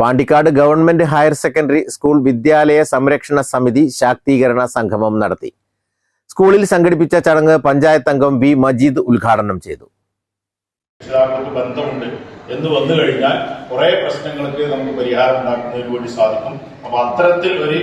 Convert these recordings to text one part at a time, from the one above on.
Pandikkad government higher secondary school വിദ്യാലയ സംരക്ഷണ സമിതി ശാക്തീകരണ സംഗമം നടത്തി. സ്കൂളിൽ സംഘടിപ്പിച്ച ചടങ്ങ് പഞ്ചായത്ത് അംഗം വി. മജീദ് ഉദ്ഘാടനം ചെയ്തു. ബന്ധമുണ്ട്. എന്ന് വന്നു കഴിഞ്ഞാൽ കുറെ പ്രശ്നങ്ങൾക്ക് നമുക്ക് പരിഹാരം ഉണ്ടാക്കുന്നതിന് വേണ്ടി സാധിക്കും. അപ്പൊ അത്തരത്തിൽ ഒരു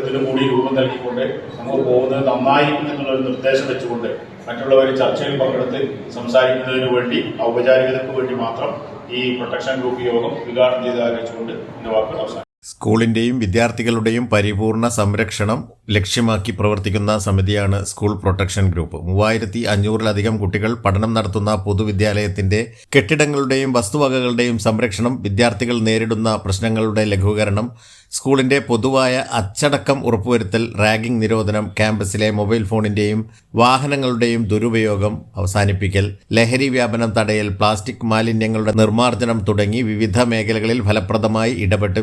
ഇതിനു കൂടി രൂപം നൽകിക്കൊണ്ട് നമുക്ക് പോകുന്നത് നന്നായി എന്നുള്ള ഒരു നിർദ്ദേശം വെച്ചുകൊണ്ട് മറ്റുള്ളവർ ചർച്ചയിൽ പങ്കെടുത്ത് സംസാരിക്കുന്നതിന് വേണ്ടി ഔപചാരികതയ്ക്ക് വേണ്ടി മാത്രം ഈ പ്രൊട്ടക്ഷൻ ഗ്രൂപ്പ് യോഗം ഉദ്ഘാടനം ചെയ്ത് അറിയിച്ചുകൊണ്ട് എന്റെ വാക്കുകൾ അവസാനം സ്കൂളിന്റെയും വിദ്യാർത്ഥികളുടെയും പരിപൂർണ സംരക്ഷണം ലക്ഷ്യമാക്കി പ്രവർത്തിക്കുന്ന സമിതിയാണ് സ്കൂൾ പ്രൊട്ടക്ഷൻ ഗ്രൂപ്പ്. മൂവായിരത്തി അഞ്ഞൂറിലധികം കുട്ടികൾ പഠനം നടത്തുന്ന പൊതുവിദ്യാലയത്തിന്റെ കെട്ടിടങ്ങളുടെയും വസ്തുവകകളുടെയും സംരക്ഷണം വിദ്യാർത്ഥികൾ നേരിടുന്ന പ്രശ്നങ്ങളുടെ ലഘൂകരണം സ്കൂളിന്റെ പൊതുവായ അച്ചടക്കം ഉറപ്പുവരുത്തൽ റാഗിംഗ് നിരോധനം ക്യാമ്പസിലെ മൊബൈൽ ഫോണിന്റെയും വാഹനങ്ങളുടെയും ദുരുപയോഗം അവസാനിപ്പിക്കൽ ലഹരി വ്യാപനം തടയൽ പ്ലാസ്റ്റിക് മാലിന്യങ്ങളുടെ നിർമ്മാർജനം തുടങ്ങി വിവിധ മേഖലകളിൽ ഫലപ്രദമായി ഇടപെട്ട്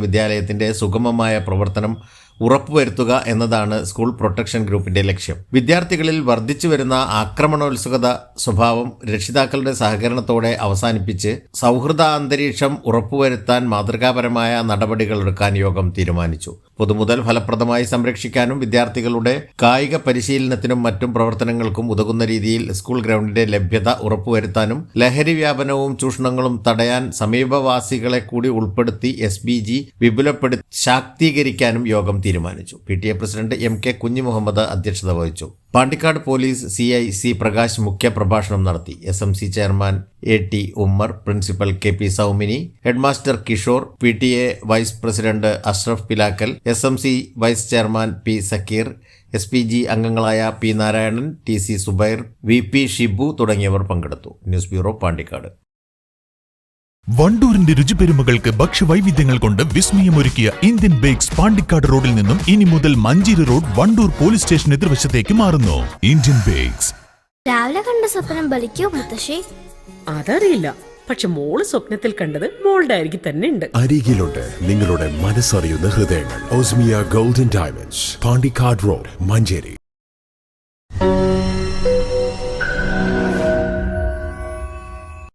വിദ്യാലയത്തിന്റെ സുഗമമായ പ്രവർത്തനം ഉറപ്പുവരുത്തുക എന്നതാണ് സ്കൂൾ പ്രൊട്ടക്ഷൻ ഗ്രൂപ്പിന്റെ ലക്ഷ്യം. വിദ്യാർത്ഥികളിൽ വർദ്ധിച്ചു വരുന്ന ആക്രമണോത്സുകത സ്വഭാവം രക്ഷിതാക്കളുടെ സഹകരണത്തോടെ അവസാനിപ്പിച്ച് സൗഹൃദ അന്തരീക്ഷം ഉറപ്പുവരുത്താൻ മാതൃകാപരമായ നടപടികൾ എടുക്കാൻ യോഗം തീരുമാനിച്ചു. പൊതുമുതൽ ഫലപ്രദമായി സംരക്ഷിക്കാനും വിദ്യാർത്ഥികളുടെ കായിക പരിശീലനത്തിനും മറ്റും പ്രവർത്തനങ്ങൾക്കും ഉതകുന്ന രീതിയിൽ സ്കൂൾ ഗ്രൗണ്ടിന്റെ ലഭ്യത ഉറപ്പുവരുത്താനും ലഹരി വ്യാപനവും ചൂഷണങ്ങളും തടയാൻ സമീപവാസികളെ കൂടി ഉൾപ്പെടുത്തി എസ് ബി ജി വിപുലപ്പെടുത്തി ശാക്തീകരിക്കാനും യോഗം തീരുമാനിച്ചു. P T A president M K Kunhimuhammad അധ്യക്ഷത വഹിച്ചു. Pandikkad police C I C Prakash മുഖ്യപ്രഭാഷണം നടത്തി. S M C chairman A T Ummer principal K P Soumini headmaster Kishore P T A vice president Ashraf Pilakkal S M C vice chairman P Sakkeer S P G അംഗങ്ങളായ P Narayanan T C Zubair V P Shibu തുടങ്ങിയവർ പങ്കെടുത്തു. News bureau Pandikkad. വണ്ടൂരിന്റെ രുചിപെരുമകൾക്ക് ഭക്ഷ്യവൈവിധ്യങ്ങൾ കൊണ്ട് വിസ്മയമൊരുക്കിയ Indian bakes Pandikkad റോഡിൽ നിന്നും ഇനി മുതൽ Manjeri road Wandoor police station എതിർവശത്തേക്ക് മാറുന്നു. Indian bakes. രാവിലെ കണ്ട സ്വപ്നം ബലിക്കോ മുത്തശ്ശി? അതറിയില്ല. പക്ഷെ മോൾ സ്വപ്നത്തിൽ കണ്ടത് മോളുടെ അരികിൽ തന്നെ ഉണ്ട്. അരികിലുണ്ട് നിങ്ങളുടെ മനസ്സറിയുന്ന ഹൃദയങ്ങൾ. Osmiya golden diamonds Pandikkad road Manjeri.